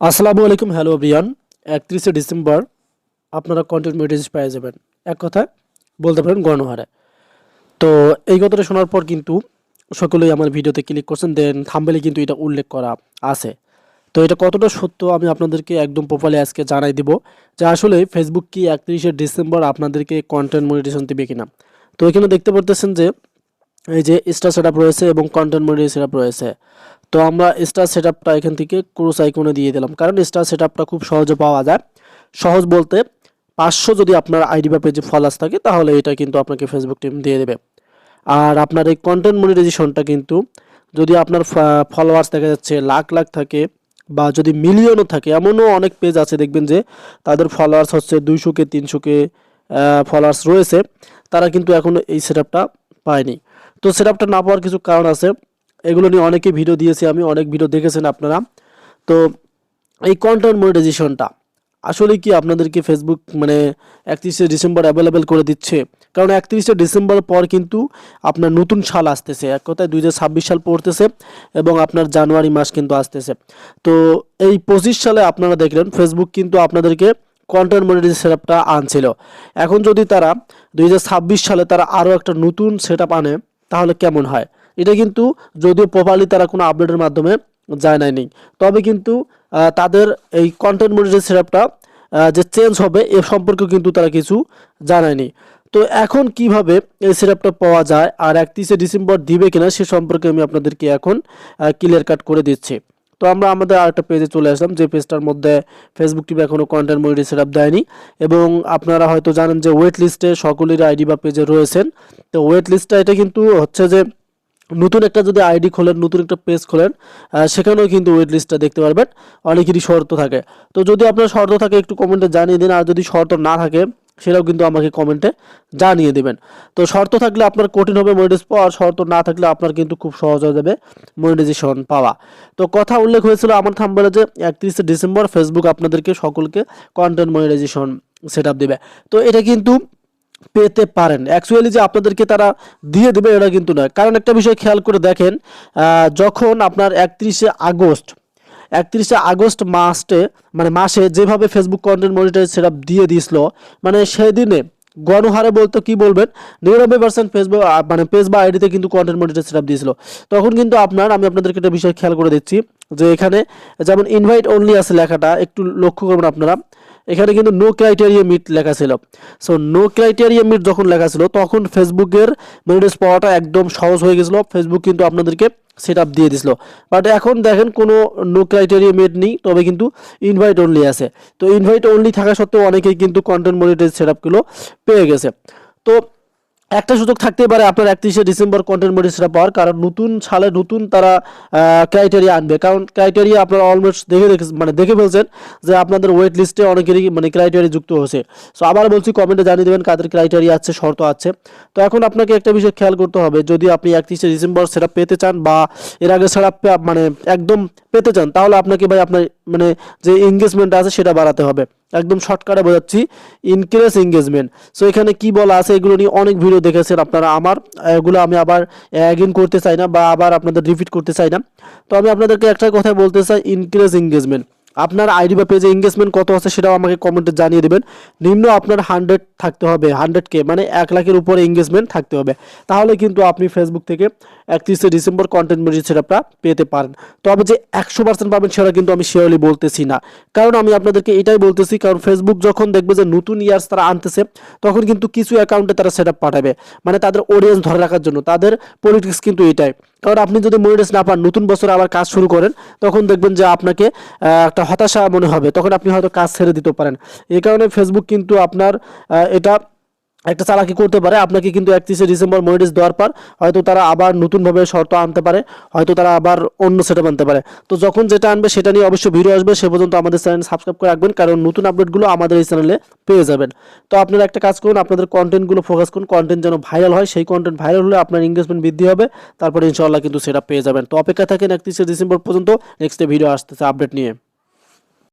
আসসালামু আলাইকুম, hello Brian একত্রিশে ডিসেম্বর আপনারা কন্টেন্ট মেটেজ পেয়ে যাবেন। এক কথায় বলতে পারেন গণহারে তো এই কথাটা শোনার পর কিন্তু সকলেই আমার ভিডিওতে ক্লিক করছেন দেন থাম্বেলে কিন্তু এটা উল্লেখ করা আছে। তো এটা কতটা সত্য আমি আপনাদেরকে একদম প্রপারলি আজকে জানাই দিব যে আসলে ফেসবুক কি একত্রিশে ডিসেম্বর আপনাদেরকে কন্টেন্ট মনিটেশন দিবে কিনা। তো এখানে দেখতে পারতেছেন যে এই যে স্টার সেট রয়েছে এবং কন্টেন্ট মনিটর সেট রয়েছে। তো আমরা স্টার সেট আপটা এখান থেকে ক্রোস আইকনে দিয়ে দিলাম। কারণ স্টার সেট আপটা খুব সহজে পাওয়া যায়। সহজ বলতে পাঁচশো যদি আপনার আইডি বা পেজে ফলোয়ার্স থাকে, তাহলে এটা কিন্তু আপনাকে ফেসবুক টিম দিয়ে দেবে। আর আপনার এই কন্টেন্ট মনিটাইজেশনটা কিন্তু যদি আপনার ফলোয়ার্স দেখা যাচ্ছে লাখ লাখ থাকে বা যদি মিলিয়নও থাকে, এমনও অনেক পেজ আছে দেখবেন যে তাদের ফলোয়ার্স হচ্ছে দুইশোকে, তিনশোকে ফলোয়ার্স রয়েছে। তারা কিন্তু এখনও এই সেট পায়নি। তো সেট না পাওয়ার কিছু কারণ আছে। এগুলো নিয়ে অনেকে ভিডিও দিয়েছি, আমি অনেক ভিডিও দেখেছেন আপনারা। তো এই কন্টেন্ট মনিটাইজেশনটা আসলে কি আপনাদেরকে ফেসবুক মানে একত্রিশে ডিসেম্বর অ্যাভেলেবেল করে দিচ্ছে? কারণ একত্রিশে ডিসেম্বর পর কিন্তু আপনার নতুন সাল আসতেছে। এক কথায় দুই হাজার ছাব্বিশ সাল পড়তেছে এবং আপনার জানুয়ারি মাস কিন্তু আসতেছে। তো এই পঁচিশ সালে আপনারা দেখলেন ফেসবুক কিন্তু আপনাদেরকে কন্টেন্ট মনিটাইজেশন সেটআপটা আনছিল। এখন যদি তারা দুই হাজার ছাব্বিশ সালে তারা আরও একটা নতুন সেট আনে, তাহলে কেমন হয়? এটা কিন্তু যদিও প্রপারলি তারা কোনো আপডেটের মাধ্যমে যায় নাই তবে কিন্তু তাদের এই কন্টেন্ট মনিটাইজেশন সেটআপটা যে চেঞ্জ হবে এ সম্পর্কে কিন্তু তারা কিছু জানায়নি তো এখন কীভাবে এই সেটআপটা পাওয়া যায় আর একত্রিশে ডিসেম্বর দিবে কিনা সে সম্পর্কে আমি আপনাদেরকে এখন ক্লিয়ার কাট করে দিচ্ছি। তো আমরা আমাদের আরেকটা পেজে চলে আসলাম, যে পেজটার মধ্যে ফেসবুক টিভি এখনও কন্টেন্ট মনিটর সেট দেয়নি এবং আপনারা হয়তো জানেন যে ওয়েট লিস্টে সকলের আইডি বা পেজে রয়েছেন। তো ওয়েট লিস্টটা এটা কিন্তু হচ্ছে যে নতুন একটা যদি আইডি খোলেন, নতুন একটা পেজ খোলেন সেখানেও কিন্তু ওয়েট লিস্টটা দেখতে পারবেন। অনেকেরই শর্ত থাকে। তো যদি আপনার শর্ত থাকে, একটু কমেন্টে জানিয়ে দিন, আর যদি শর্ত না থাকে, সেটাও কিন্তু আমাকে কমেন্টে জানিয়ে দেবেন। তো শর্ত থাকলে আপনার কঠিন হবে মনিটাইজ পাওয়া আর শর্ত না থাকলে আপনার কিন্তু খুব সহজ হয়ে যাবে মনিটাইজেশন পাওয়া। তো কথা উল্লেখ হয়েছিল আমার থাম্বেলে যে, একত্রিশে ডিসেম্বর ফেসবুক আপনাদেরকে সকলকে কন্টেন্ট মনিটাইজেশন সেট আপ দেবে। তো এটা কিন্তু পেতে পারেন। অ্যাকচুয়ালি যে আপনাদেরকে তারা দিয়ে দেবে এটা কিন্তু নয়। কারণ একটা বিষয় খেয়াল করে দেখেন যখন আপনার একত্রিশে আগস্ট একত্রিশে আগস্ট মাসে মানে মাসে যেভাবে ফেসবুক কন্টেন্ট মনিটাইজ সেটা দিয়ে দিয়েছিল মানে সেদিনে গণহারে বলতে কি বলবেন নিরানব্বই পার্সেন্ট ফেসবুক আহ, মানে পেজ বা আইডিতে কিন্তু কন্টেন্ট মনিটাইজ সেট দিয়েছিল। তখন কিন্তু আপনার আমি আপনাদেরকে একটা বিষয় খেয়াল করে দিচ্ছি যে এখানে যেমন ইনভাইট অনলি আছে লেখাটা একটু লক্ষ্য করবেন আপনারা। এখানে কিন্তু নো ক্রাইটেরিয়া মিট লেখা ছিল। সো নো ক্রাইটেরিয়া মিট যখন লেখা ছিল, তখন ফেসবুকের মেনুডেস পাওয়াটা একদম সহজ হয়ে গেছিল। ফেসবুক কিন্তু আপনাদেরকে সেট আপ দিয়ে দিছিল। বাট এখন দেখেন কোনো নো ক্রাইটেরিয়া মেড নেই, তবে কিন্তু ইনভাইট অনলি আছে। তো ইনভাইট অনলি থাকা সত্ত্বেও অনেকেই কিন্তু কন্টেন্ট মনিটাইজ সেট আপগুলো পেয়ে গেছে। তো একটা সুযোগ থাকতে পারে আপনার একত্রিশে ডিসেম্বর কন্টেন্ট মনিটাইজটা পাওয়ার, কারণ নতুন সালে নতুন তারা ক্রাইটেরিয়া আনবে। কারণ ক্রাইটেরিয়া আপনারা অলমোস্ট দেখে দেখে মানে দেখে ফেলছেন যে আপনাদের ওয়েট লিস্টে অনেকেরই মানে ক্রাইটেরিয়া যুক্ত হয়েছে। সো আবার বলছি কমেন্টে জানিয়ে দেবেন কাদের ক্রাইটেরিয়া আছে, শর্ত আছে। তো এখন আপনাকে একটা বিষয় খেয়াল করতে হবে, যদি আপনি একত্রিশে ডিসেম্বর সেটা পেতে চান বা এর আগে সেটা মানে একদম পেতে চান, তাহলে আপনাকে ভাই আপনার মানে যে এঙ্গেজমেন্ট আছে সেটা বাড়াতে হবে। একদম শর্টকাটে বোঝাচ্ছি ইনক্রিজ এঙ্গেজমেন্ট সো এখানে কি বলা আছে, এগুলো নিয়ে অনেক ভিডিও দেখেছেন আপনারা আমার। এগুলো আমি আবার অ্যাগেন করতে চাই না বা আবার আপনাদের রিপিট করতে চাই না। তো আমি আপনাদেরকে একটা কথা বলতে চাই ইনক্রিজ এঙ্গেজমেন্ট আপনার আইডি বা পেজে এঙ্গেজমেন্ট কত আছে সেটাও আমাকে কমেন্টে জানিয়ে দেবেন। নিম্ন আপনার হান্ড্রেড থাকতে হবে হান্ড্রেড কে মানে এক লাখের উপরে এঙ্গেজমেন্ট থাকতে হবে। তাহলে কিন্তু আপনি ফেসবুক থেকে একত্রিশে ডিসেম্বর কন্টেন্ট মনিটর সেটআপটা পেতে পারেন। তবে যে একশো পার্সেন্ট পাবেন সেটা কিন্তু আমি শিওরলি বলতেছি না। কারণ আমি আপনাদেরকে এটাই বলতেছি, কারণ ফেসবুক যখন দেখবে যে নতুন ইয়ার্স তারা আনতেছে, তখন কিন্তু কিছু অ্যাকাউন্টে তারা সেট পাঠাবে। মানে তাদের অডিয়েন্স ধরে রাখার জন্য, তাদের পলিটিক্স কিন্তু এটাই। কারণ আপনি যদি মনিটাইজ না পান, নতুন বছরে আবার কাজ শুরু করেন, তখন দেখবেন যে আপনাকে একটা হতাশা মনে হবে। তখন আপনি হয়তো কাজ ছেড়ে দিতে পারেন। এই কারণে ফেসবুক কিন্তু আপনার এটা একটা চালাকি করতে পারে, আপনাকে কিন্তু একত্রিশে ডিসেম্বর মনিটাইজ দেওয়ার পর হয়তো তারা আবার নতুনভাবে শর্ত আনতে পারে, হয়তো তারা আবার অন্য সেটা আনতে পারে। তো যখন যেটা আনবে সেটা নিয়ে অবশ্যই ভিডিও আসবে, সে পর্যন্ত আমাদের চ্যানেল সাবস্ক্রাইব করে রাখবেন, কারণ নতুন আপডেটগুলো আমাদের এই চ্যানেলে পেয়ে যাবেন। তো আপনারা একটা কাজ করুন, আপনাদের কন্টেন্টগুলো ফোকাস করুন কন্টেন্ট যেন ভাইরাল হয়, সেই কন্টেন্ট ভাইরাল হলে আপনার এঙ্গেজমেন্ট বৃদ্ধি হবে, তারপরে ইনশাআল্লাহ কিন্তু সেটা পেয়ে যাবেন। তো অপেক্ষা থাকেন একত্রিশে ডিসেম্বর পর্যন্ত নেক্সট ভিডিও আসতেছে আপডেট নিয়ে।